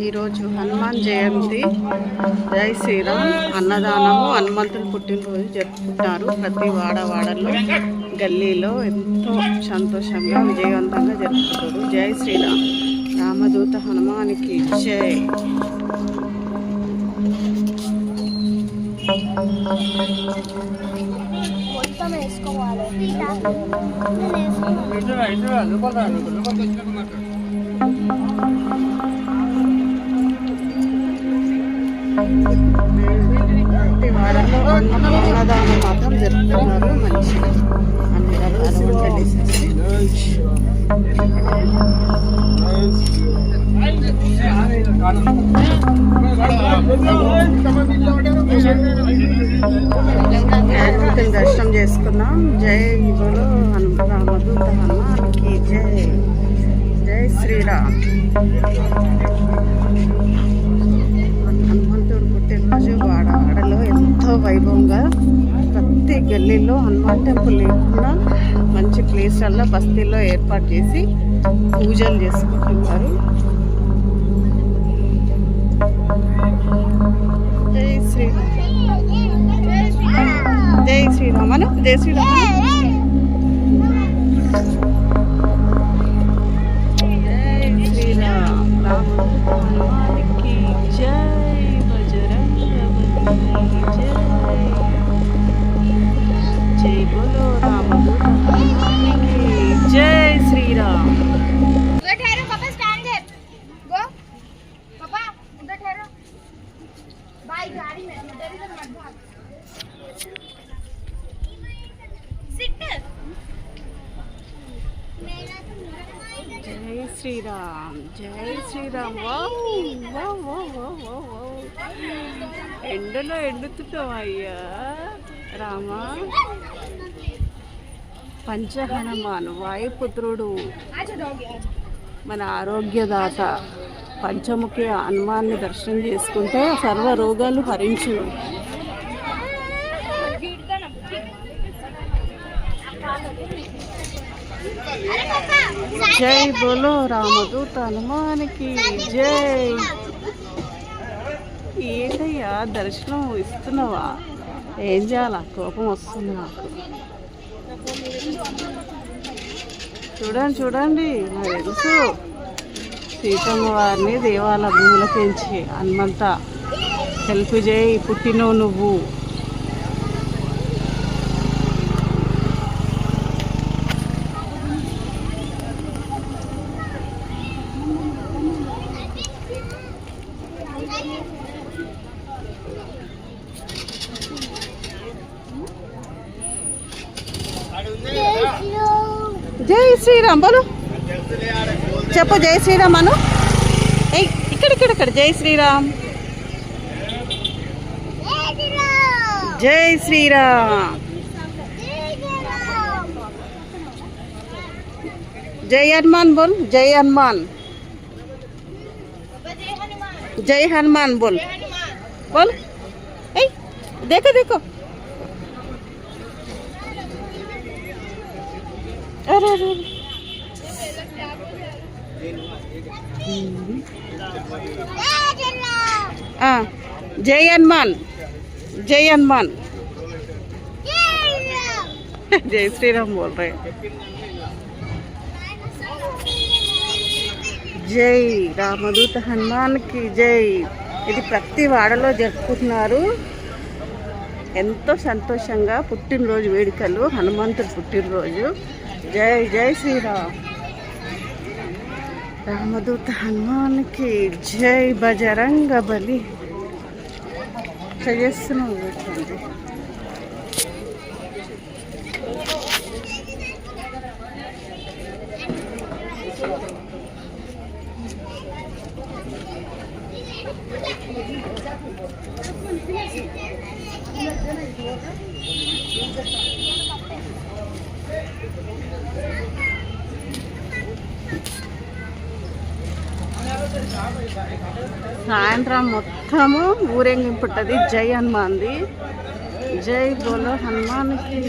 ఈరోజు హనుమాన్ జయంతి. జై శ్రీరామ్. అన్నదానము హనుమంతుని పుట్టినరోజు జరుపుకుంటారు ప్రతి వాడవాడలో గల్లీలో ఎంతో సంతోషంగా విజయవంతంగా జరుపుకుంటారు. జై శ్రీరామ్. రామదూత హనుమానికి జై. మొత్తం వేసుకోవాలి. నేను అన్నదానం మాత్రం జరుపుతున్నారు మంచిగా అన్ని రకాల వంటలు చేసేసి. దర్శనం చేసుకున్నాం జై బోలో హను రామదూత జై జై శ్రీరామ్ వైభవంగా ప్రతి గల్లీలో హనుమాన్ టెంపుల్ లేకుండా మంచి ప్లేస్లలో బస్తీల్లో ఏర్పాటు చేసి పూజలు చేసుకుంటున్నారు. జై శ్రీరామ్. జై శ్రీరామను జై శ్రీరామ్ శ్రీరామ్ జై శ్రీరామ్ ఎండలో ఎండుతున్నావు అయ్యా? రామా? పంచహనుమాన్ వాయుపుత్రుడు మన ఆరోగ్యదాత పంచముఖి హనుమాన్ని దర్శనం చేసుకుంటే సర్వ రోగాలు హరించు. జై బోలో రామదూత హనుమానికి జై. ఏంటయ్యా దర్శనం ఇస్తున్నావా? ఏం చేయాలా? కోపం వస్తుంది నాకు. చూడండి చూడండి నాకు తెలుసు. సీతమ్మ వారిని దేవాల భూములకించి హనుమంత. హెల్ప్ చేయి పుట్టినవు నువ్వు. జై శ్రీరామ్ బోలు. చెప్పు జై శ్రీరామ్ అను. ఇక్కడ ఇక్కడ ఇక్కడ జై శ్రీరామ్. జై శ్రీరామ్. జై హనుమాన్ బోల్. జై హనుమాన్. జై హనుమాన్ బోల్. బోల్. ఏ దేఖో దేఖో. అరే అరే జై హనుమాన్. జై హనుమాన్. జై శ్రీరామ్ బోల్ రే. జై రామదూత హనుమాన్కి జై. ఇది ప్రతి వాడలో జరుపుకుంటున్నారు. ఎంతో సంతోషంగా పుట్టినరోజు వేడుకలు హనుమంతుడు పుట్టినరోజు. జై జై శ్రీరామ్ రామదూత హనుమాన్కి జై బజరంగ బలి చేస్తున్నావు చూడండి. సాయంత్రం మొత్తము ఊరేగింపు జై హనుమాన్ది. జై బోలో హనుమాన్కి.